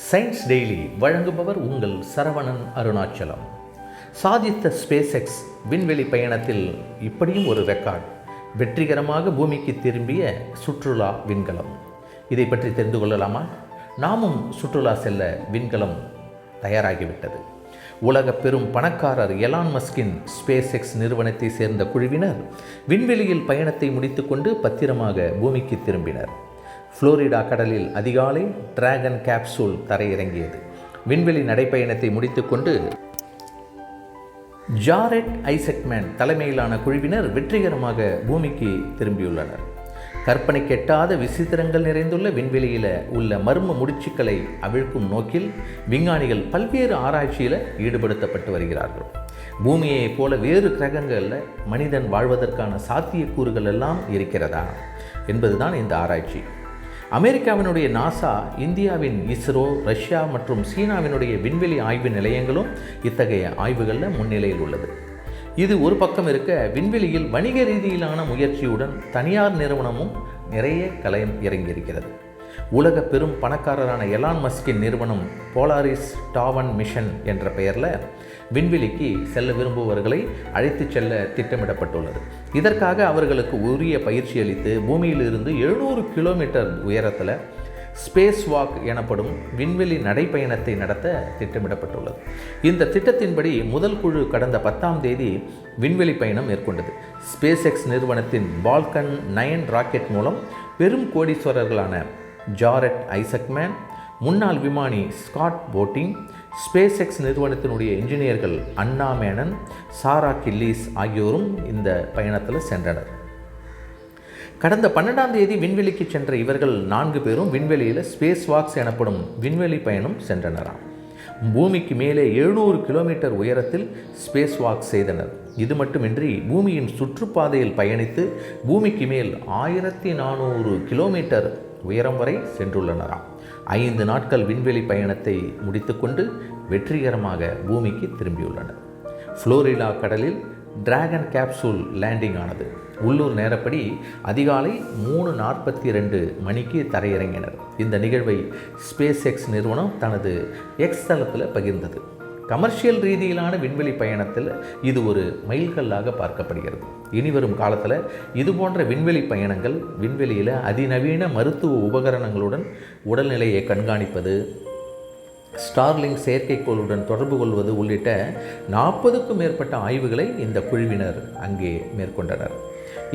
Science daily வழங்குபவர் உங்கள் சரவணன் அருணாச்சலம். சாதித்த ஸ்பேஸ் எக்ஸ் விண்வெளி பயணத்தில் இப்படியும் ஒரு ரெக்கார்ட் வெற்றிகரமாக பூமிக்கு திரும்பிய சுற்றுலா விண்கலம். இதை பற்றி தெரிந்து கொள்ளலாமா? நாமும் சுற்றுலா செல்ல விண்கலம் தயாராகிவிட்டது. உலக பெரும் பணக்காரர் எலான் மஸ்கின் ஸ்பேஸ் எக்ஸ் நிறுவனத்தை சேர்ந்த குழுவினர் விண்வெளியில் பயணத்தை முடித்துக்கொண்டு பத்திரமாக பூமிக்கு திரும்பினர். புளோரிடா கடலில் அதிகாலை டிராகன் கேப்சூல் தரையிறங்கியது. விண்வெளி நடைப்பயணத்தை முடித்துக்கொண்டு ஜாரெட் ஐசக்மேன் தலைமையிலான குழுவினர் வெற்றிகரமாக பூமிக்கு திரும்பியுள்ளனர். கற்பனை கெட்டாத விசித்திரங்கள் நிறைந்துள்ள விண்வெளியில் உள்ள மர்ம முடிச்சுக்களை அவிழ்க்கும் நோக்கில் விஞ்ஞானிகள் பல்வேறு ஆராய்ச்சியில் ஈடுபடுத்தப்பட்டு வருகிறார்கள். பூமியைப் போல வேறு கிரகங்களில் மனிதன் வாழ்வதற்கான சாத்தியக்கூறுகள் எல்லாம் இருக்கிறதா என்பதுதான் இந்த ஆராய்ச்சி. அமெரிக்காவினுடைய நாசா இந்தியாவின் இஸ்ரோ ரஷ்யா மற்றும் சீனாவினுடைய விண்வெளி ஆய்வு நிலையங்களும் இத்தகைய ஆய்வுகளில் முன்னிலையில் உள்ளது. இது ஒரு பக்கம் இருக்க விண்வெளியில் வணிக ரீதியிலான முயற்சியுடன் தனியார் நிறுவனமும் நிறைய கலையம் இறங்கியிருக்கிறது. உலக பெரும் பணக்காரரான எலான் மஸ்கின் நிறுவனம் போலாரிஸ் டாவன் மிஷன் என்ற பெயரில் விண்வெளிக்கு செல்ல விரும்புபவர்களை அழைத்துச் செல்ல திட்டமிடப்பட்டுள்ளது. இதற்காக அவர்களுக்கு உரிய பயிற்சி அளித்து பூமியிலிருந்து எழுநூறு கிலோமீட்டர் உயரத்தில் ஸ்பேஸ் வாக் எனப்படும் விண்வெளி நடைப்பயணத்தை நடத்த திட்டமிடப்பட்டுள்ளது. இந்த திட்டத்தின்படி முதல் குழு கடந்த பத்தாம் தேதி விண்வெளி பயணம் மேற்கொண்டது. ஸ்பேஸ் எக்ஸ் நிறுவனத்தின் பால்கன் நயன் ராக்கெட் மூலம் பெரும் கோடீஸ்வரர்களான ஜாரெட் ஐசக்மேன் முன்னாள் விமானி ஸ்காட் போட்டிங் ஸ்பேஸ் எக்ஸ் நிறுவனத்தினுடைய இன்ஜினியர்கள் அண்ணா மேனன் சாரா கில்லீஸ் ஆகியோரும் இந்த பயணத்தில் சென்றனர். கடந்த பன்னெண்டாம் தேதி விண்வெளிக்கு சென்ற இவர்கள் நான்கு பேரும் விண்வெளியில் ஸ்பேஸ் வாக்ஸ் எனப்படும் விண்வெளி பயணம் சென்றனராம். பூமிக்கு மேலே எழுநூறு கிலோமீட்டர் உயரத்தில் ஸ்பேஸ் வாக் செய்தனர். இது மட்டுமின்றி பூமியின் சுற்றுப்பாதையில் பயணித்து பூமிக்கு மேல் ஆயிரத்தி நானூறு கிலோமீட்டர் உயரம் வரை சென்றுள்ளனராம் ஐந்து நாட்கள் விண்வெளி பயணத்தை முடித்துக்கொண்டு வெற்றிகரமாக பூமிக்கு திரும்பியுள்ளனர். ஃப்ளோரிடா கடலில் டிராகன் கேப்சூல் லேண்டிங் ஆனது. உள்ளூர் நேரப்படி அதிகாலை மூணு நாற்பத்தி ரெண்டு மணிக்கு தரையிறங்கினர். இந்த நிகழ்வை ஸ்பேஸ் எக்ஸ் நிறுவனம் தனது எக்ஸ் தளத்தில் பகிர்ந்தது. கமர்ஷியல் ரீதியிலான விண்வெளி பயணத்தில் இது ஒரு மைல்கல்லாக பார்க்கப்படுகிறது. இனிவரும் காலத்தில் இது போன்ற விண்வெளி பயணங்கள் விண்வெளியில் அதிநவீன மருத்துவ உபகரணங்களுடன் உடல்நிலையை கண்காணிப்பது ஸ்டார்லிங் செயற்கைக்கோளுடன் தொடர்பு கொள்வது உள்ளிட்ட நாற்பதுக்கும் மேற்பட்ட ஆய்வுகளை இந்த குழுவினர் அங்கே மேற்கொண்டனர்.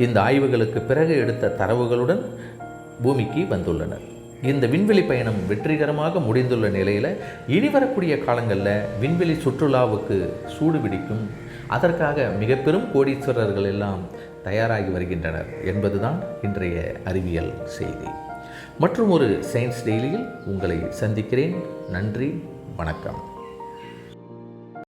இந்த ஆய்வுகளுக்கு பிறகு எடுத்த தரவுகளுடன் பூமிக்கு வந்துள்ளனர். இந்த விண்வெளி பயணம் வெற்றிகரமாக முடிந்துள்ள நிலையில் இனி வரக்கூடிய காலங்களில் விண்வெளி சுற்றுலாவுக்கு சூடு பிடிக்கும். அதற்காக மிக பெரும் கோடீஸ்வரர்கள் எல்லாம் தயாராகி வருகின்றனர் என்பதுதான் இன்றைய அறிவியல் செய்தி. மற்றும் ஒரு சயின்ஸ் டெய்லியில் உங்களை சந்திக்கிறேன். நன்றி வணக்கம்.